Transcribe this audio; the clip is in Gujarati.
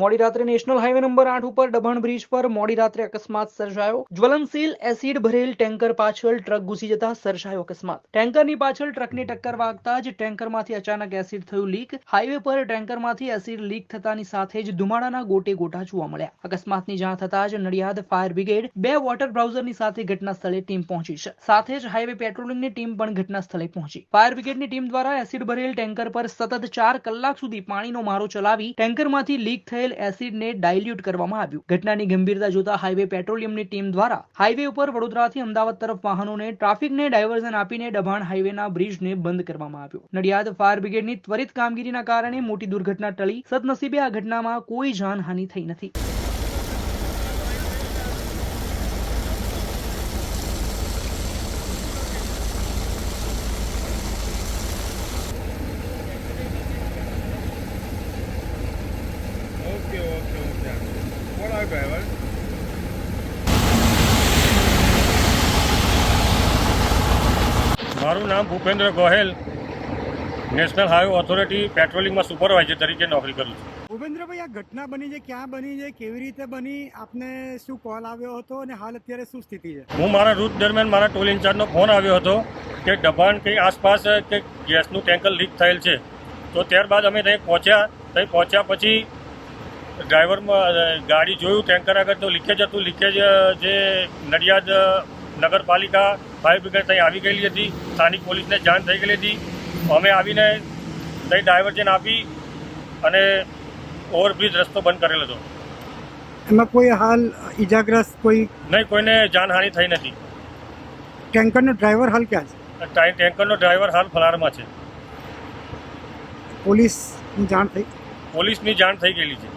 મોડી રાત્રે નેશનલ હાઈવે નંબર આઠ ઉપર ડબણ બ્રિજ પર મોડી રાત્રે અકસ્માત સર્જાયો. જ્વલનશીલ એસિડ ભરેલ ટેન્કર પાછળ ટ્રક ઘૂસી જતા સર્જાયો અકસ્માત. ટેન્કરની પાછળ ટ્રકની ટક્કર વાગતા જ ટેન્કરમાંથી અચાનક એસિડ થયું લીક. હાઈવે પર ટેન્કરમાંથી એસિડ લીક થતાની સાથે જ ધુમાડાના ગોટે ગોટા જોવા મળ્યા. અકસ્માતની જાણ થતા જ નડિયાદ ફાયર બ્રિગેડ બે વોટર બ્રાઉઝરની સાથે ઘટના સ્થળે ટીમ પહોંચી છે. સાથે જ હાઈવે પેટ્રોલિંગની ટીમ પણ ઘટના સ્થળે પહોંચી. ફાયર બ્રિગેડની ટીમ દ્વારા એસિડ ભરેલ ટેન્કર પર સતત ચાર કલાક સુધી પાણીનો મારો ચલાવી ટેન્કરમાંથી લીક થયેલ એસિડને ડાયલ્યુટ કરવામાં આવ્યું. ઘટનાની ગંભીરતા જોતા હાઈવે પેટ્રોલિયમની ટીમ દ્વારા હાઈવે ઉપર વડોદરાથી અમદાવાદ તરફ વાહનોને ટ્રાફિકને ડાયવર્ઝન આપીને દબાણ હાઈવેના બ્રિજને બંધ કરવામાં આવ્યો. નડિયાદ ફાયર બ્રિગેડની ત્વરિત કામગીરીના કારણે મોટી દુર્ઘટના ટળી. સદનસીબે આ ઘટનામાં કોઈ જાનહાનિ થઈ નથી. કોણ આવે ડ્રાઈવર મારું નામ Bhupendra Gohel national highway authority પેટ્રોલિંગમાં supervisor તરીકે નોકરી કરું છું. ભૂપેન્દ્રભાઈ આ ઘટના બની છે ક્યાં બની છે કેવી રીતે બની આપને શું કોલ આવ્યો હતો અને હાલ અત્યારે શું સ્થિતિ છે? હું મારા રૂટ દરમિયાન મારા ટોલ ઇન્ચાર્જનો ફોન આવ્યો હતો કે દબાણ કંઈ આસપાસ કે ગેસનું ટેન્કર લીક થયેલ છે. તો ત્યારબાદ અમે ત્યાં પહોંચ્યા. ત્યાં પહોંચ્યા પછી ડ્રાઈવરમાં ગાડી જોયું ટેન્કર આગળ તો લીકેજ હતું. લીકેજ જે નડિયાદ નગરપાલિકા ફાયર બ્રિગેડ ત્યાં આવી ગયેલી હતી. સ્થાનિક પોલીસને જાણ થઈ ગયેલી હતી. અમે આવીને ત્યાં ડાયવર્જન આપી અને ઓવરબ્રિજ રસ્તો બંધ કરેલો હતો. એમાં કોઈ હાલ ઈજાગ્રસ્ત કોઈ નહીં કોઈને જાનહાનિ થઈ નથી. ટેન્કરનો ડ્રાઈવર હાલ ક્યાં છે? ટેન્કરનો ડ્રાઈવર હાલ ફલારમાં છે. પોલીસની જાણ થઈ? પોલીસની જાણ થઈ ગયેલી છે.